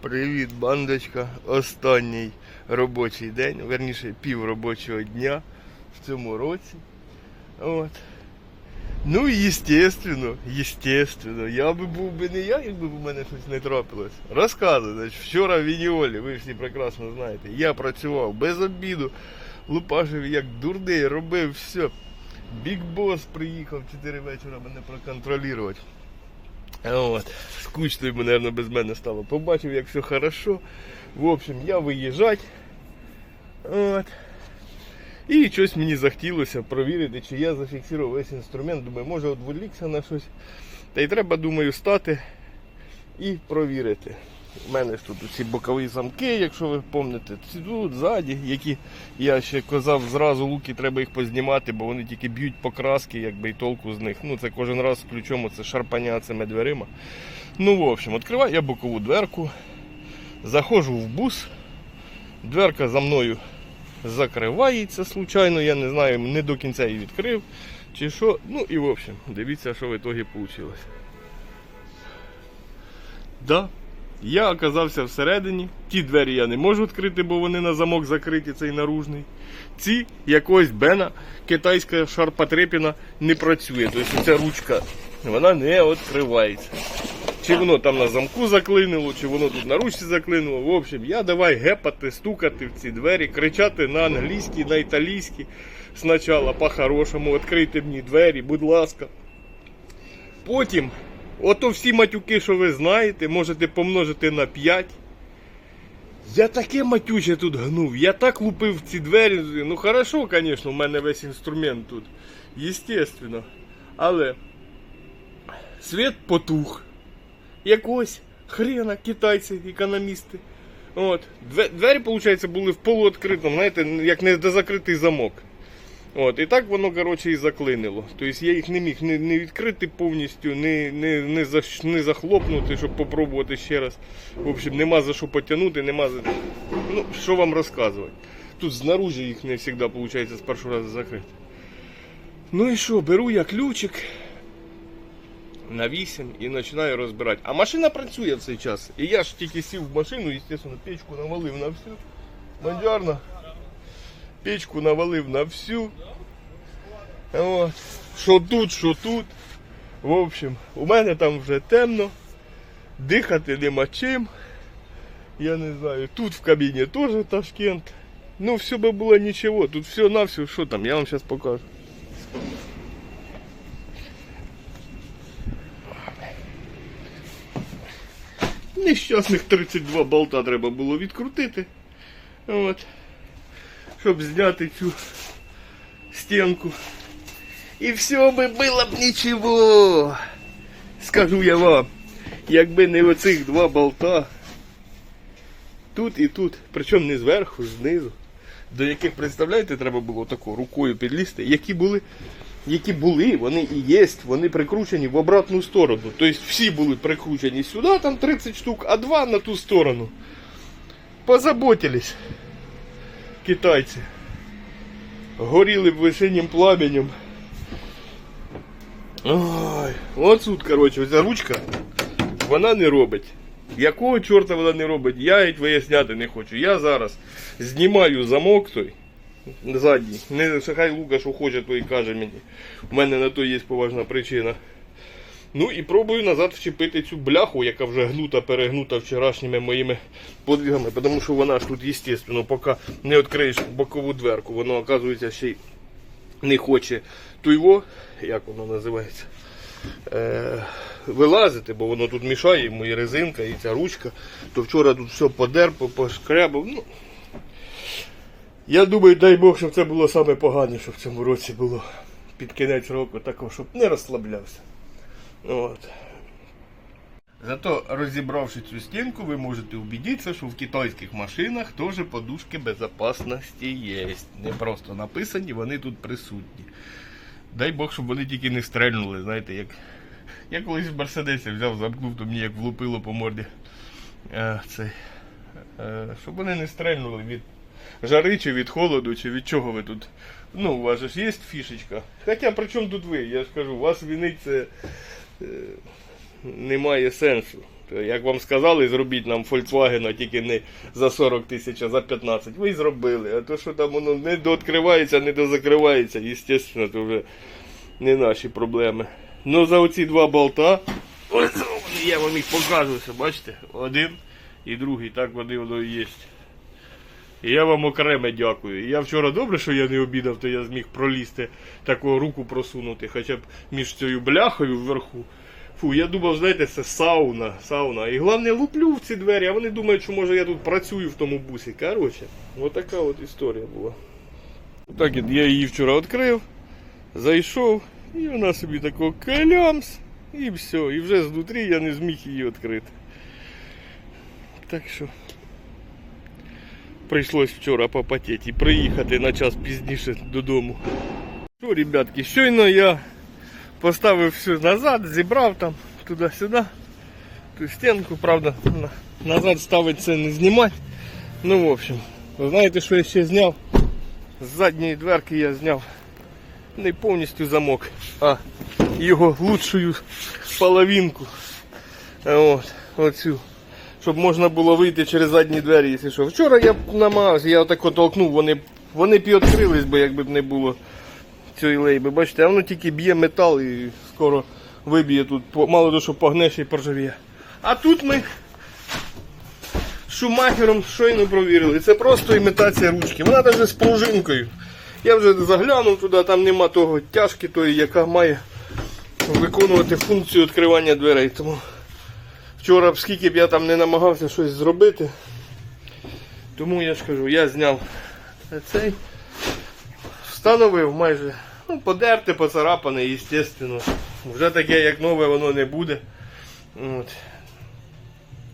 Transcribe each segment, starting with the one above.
Привіт, бандочка. Останній робочий день, верніше пів робочого дня в цьому році. От. Ну, і естественно, естественно, я би був би не я, якби в мене щось не трапилось. Розказую, значить, вчора в Вініолі, ви всі прекрасно знаєте, я працював без обіду, лупашив як дурний, робив все. Бік бос приїхав 4 вечора мене проконтролювати. От. Скучно йому, мабуть, без мене стало. Побачив, як все хорошо. В общем, я виїжджать. От. І щось мені захотілося провірити, чи я зафіксував весь інструмент. Думаю, може відволікся на щось. Та й треба, думаю, стати і провірити. У мене ж тут ці бокові замки, якщо ви пам'ятаєте, ці тут ззаді, які я ще казав, зразу луки треба їх познімати, бо вони тільки б'ють по краски, якби і толку з них. Ну це кожен раз з ключом, це шарпання цими дверима. Ну, в общем, відкриваю я бокову дверку, заходжу в бус, дверка за мною закривається случайно, я не знаю, не до кінця її відкрив. Чи що, ну і в общем, дивіться, що в ітогі вийшло. Да, я оказався всередині. Ті двері я не можу відкрити, бо вони на замок закриті, цей наружний. Ці якогось Бена, китайська шарпотрепіна не працює. Тобто ця ручка вона не відкривається. Чи воно там на замку заклинило, чи воно тут на ручці заклинило. В общем, я давай гепати, стукати в ці двері, кричати на англійській, на італійській. Спочатку по-хорошому, відкрийте мені двері, будь ласка. Потім, ото всі матюки, що ви знаєте, можете помножити на 5. Я таке матюче тут гнув, я так лупив ці двері. Ну хорошо, звісно, у мене весь інструмент тут. Естественно. Але світ потух. Якось хрена китайці, економісти. От. Двері, виходить, були в полуоткритому, знаєте, як не закритий замок. От, і так воно, коротше, і заклинило. Тобто я їх не міг не, не відкрити повністю, не, не, не, за, не захлопнути, щоб попробувати ще раз. В общем, нема за що потягнути, нема за. Ну, що вам розказувати. Тут знаружи їх не завжди виходить з першого разу закрити. Ну і що, беру я ключик на 8 і починаю розбирати. А машина працює в цей час. І я ж тільки сів в машину, звісно, печку навалив на всю. Бонджорно. Печку навалив на всю. От. Що тут, що тут. В общем, у мене там вже темно. Дихати нема чим. Я не знаю. Тут в кабіні теж Ташкент. Ну, все би було нічого. Тут все на все, що там, я вам зараз покажу. Нещасних 32 болта треба було відкрутити. От. Щоб зняти цю стінку. І все би було б нічого. Скажу я вам, якби не оцих два болта. Тут і тут, причому не зверху, знизу. До яких, представляєте, треба було тако рукою підлізти, які були, які були, вони і є, вони прикручені в обратну сторону. Тобто всі були прикручені сюди, там 30 штук, а два на ту сторону. Позаботились китайці. Горіли б весеннім пламенем. Ой, от тут, коротше, ця ручка, вона не робить. Якого чорта вона не робить, я геть виясняти не хочу. Я зараз знімаю замок той задній. Не хай Лука, що хоче, то і каже мені. У мене на то є поважна причина. Ну і пробую назад вчепити цю бляху, яка вже гнута, перегнута вчорашніми моїми подвигами, тому що вона ж тут, звісно, поки не відкриєш бокову дверку, воно, оказується, ще й не хоче туйво, як воно називається, е, вилазити, бо воно тут мішає, йому і резинка, і ця ручка. То вчора тут все подер, пошкрябав. Ну, я думаю, дай Бог, щоб це було саме погане, що в цьому році було під кінець року такого, щоб не розслаблявся. От. Зато розібравши цю стінку, ви можете убедитися, що в китайських машинах теж подушки безпечності є. Не просто написані, вони тут присутні. Дай Бог, щоб вони тільки не стрельнули, знаєте, як. Я колись в Мерседесі взяв, замкнув, то мені як влупило по морді. Е, цей, е, щоб вони не стрельнули від жари, чи від холоду, чи від чого ви тут. Ну, у вас ж є фішечка. Хоча при чому тут ви? Я ж кажу, вас вінить це е, немає сенсу. Як вам сказали, зробіть нам Volkswagen, тільки не за 40 тисяч, а за 15. Ви зробили. А то, що там воно не дооткривається, не дозакривається, звісно, то вже не наші проблеми. Ну за оці два болта, я вам їх покажу, ось, бачите, один і другий, так вони воно і є. Я вам окремо дякую. Я вчора добре, що я не обідав, то я зміг пролізти таку руку просунути, хоча б між цією бляхою вверху. Фу, я думав, знаєте, це сауна, сауна. І головне, луплю в ці двері, а вони думають, що може я тут працюю в тому бусі. Коротше, отака от історія була. Так, я її вчора відкрив, зайшов, і вона собі тако калямс, і все. І вже знутрі я не зміг її відкрити. Так що прийшлось вчора попотіти і приїхати на час пізніше додому. Що, ребятки, щойно я поставив все назад, зібрав там туди-сюди, ту стінку, правда, назад ставити це не знімати. Ну, в общем, знаєте, що я ще зняв? З задньої дверки я зняв не повністю замок, а його лучшую половинку. От, оцю. Щоб можна було вийти через задні двері, якщо що. Вчора я намагався, я отак от толкнув, вони, вони підкрились би, якби б не було цієї лейби. Бачите, воно тільки б'є метал і скоро виб'є тут, мало того, що погне ще й поржавіє. А тут ми шумахером щойно провірили. Це просто імітація ручки. Вона навіть з пружинкою. Я вже заглянув туди, там нема того тяжки, тої, яка має виконувати функцію відкривання дверей. Тому вчора, скільки б я там не намагався щось зробити, тому я ж кажу, я зняв цей, встановив майже, ну, подерте, поцарапане, звісно. Вже таке, як нове, воно не буде. От.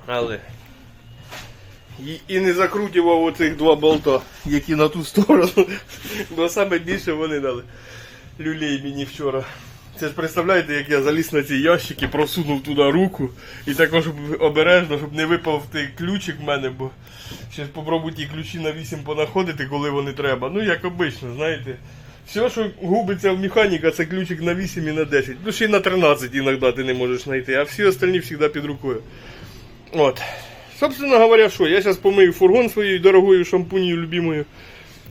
Але і, і не закрутював оцих два болта, які на ту сторону. Бо саме більше вони дали люлей мені вчора. Це ж представляєте, як я заліз на ці ящики, просунув туди руку і також обережно, щоб не випав той ключик в мене, бо ще спробуй ті ключі на 8 понаходити, коли вони треба. Ну, як обично, знаєте. Все, що губиться в механіка, це ключик на 8 і на 10. Ну, ще й на 13 іноді ти не можеш знайти, а всі остальні завжди під рукою. От. Собственно говоря, що, я зараз помию фургон своєю дорогою шампунью любимою.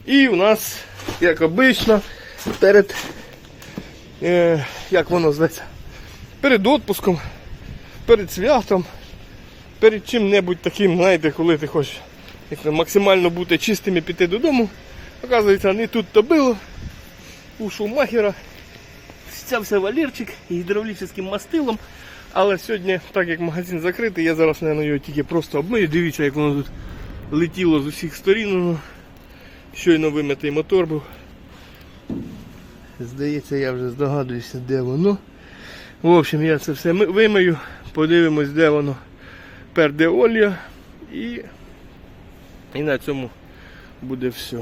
І у нас, як обично, перед. Е, як воно зветься? Перед відпуском, перед святом, перед чим-небудь таким, знаєте, коли ти хочеш максимально бути чистим і піти додому. Оказується, не тут то було. У шумахера стявся валерчик гідравлічним мастилом. Але сьогодні, так як магазин закритий, я зараз, мабуть, його тільки просто обмию. Дивіться, як воно тут летіло з усіх сторін. Щойно вимитий мотор був. Здається, я вже здогадуюся, де воно. В общем, я це все вимию, подивимось, де воно перде олія і, і на цьому буде все.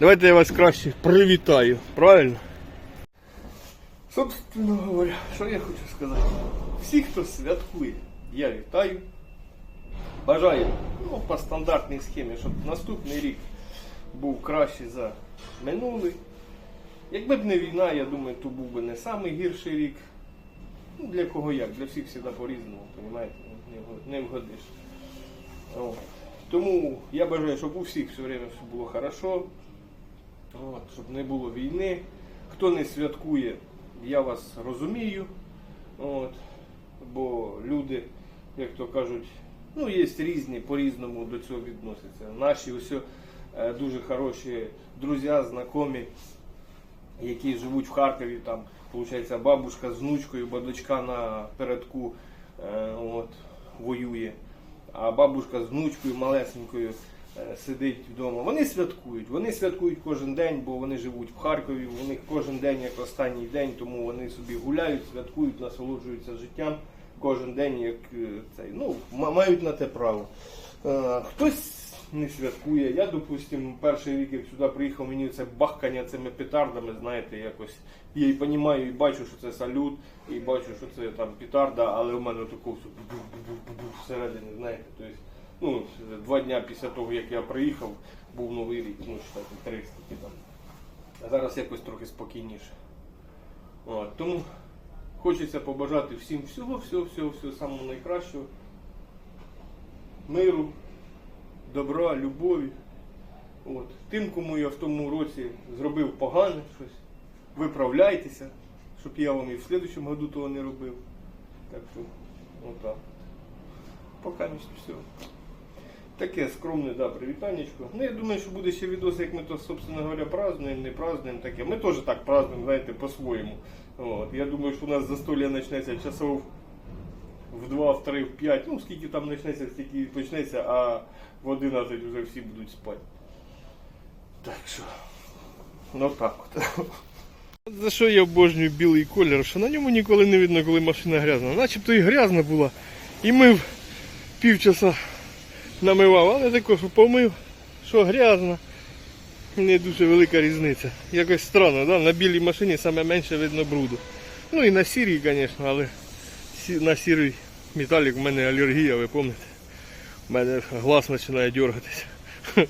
Давайте я вас краще привітаю, правильно? Собственно говоря, що я хочу сказати. Всі, хто святкує, я вітаю. Бажаю ну, по стандартній схемі, щоб наступний рік був кращий за минулий. Якби б не війна, я думаю, то був би не самий гірший рік. Ну, для кого як, для всіх завжди по-різному, розумієте, не, вгодиш. Тому я бажаю, щоб у всіх все время все було хорошо, от, щоб не було війни. Хто не святкує, я вас розумію. От, бо люди, як то кажуть, ну є різні, по-різному до цього відносяться. Наші ось е, дуже хороші друзі, знайомі, які живуть в Харкові, там, виходить, бабушка з внучкою, бо дочка на передку е, от, воює, а бабушка з внучкою малесенькою сидить вдома. Вони святкують. Вони святкують кожен день, бо вони живуть в Харкові. У них кожен день як останній день, тому вони собі гуляють, святкують, насолоджуються життям. Кожен день як е, цей. Ну, мають на те право. Е, Хтось не святкує. Я, допустим, перший рік, як сюди приїхав, мені це бахкання цими петардами, знаєте, якось. Я і розумію, і бачу, що це салют, і бачу, що це там петарда, але в мене такого всередині, знаєте. Тобто, ну, два дня після того, як я приїхав, був новий рік, ну, считайте, три скільки там. А зараз якось трохи спокійніше. От, тому Хочеться побажати всім всього, всього, всього, всього самого найкращого. Миру, добра, любові. От. Тим, кому я в тому році зробив погане щось, виправляйтеся, щоб я вам і в слідчому году того не робив. Так що, отак. Поки не все. Таке скромне, да, привітаннячко. Ну, я думаю, що буде ще відос, як ми то, собственно говоря, празднуємо, не празднуємо таке. Ми теж так празднуємо, знаєте, по-своєму. Я думаю, що у нас застолья почнеться часов в 2, в 3, в 5, ну скільки там почнеться, стільки почнеться, а в 11 вже всі будуть спати. Так що, ну так от. За що я обожнюю білий колір? Що на ньому ніколи не видно, коли машина грязна. Начебто і грязна була. І мив півчаса намивав, але також помив, що грязно. Не дуже велика різниця. Якось странно, да? на білій машині саме менше видно бруду. Ну і на сірій, звісно, але на сірий металік в мене алергія, ви пам'ятаєте? У мене глаз починає дергатися.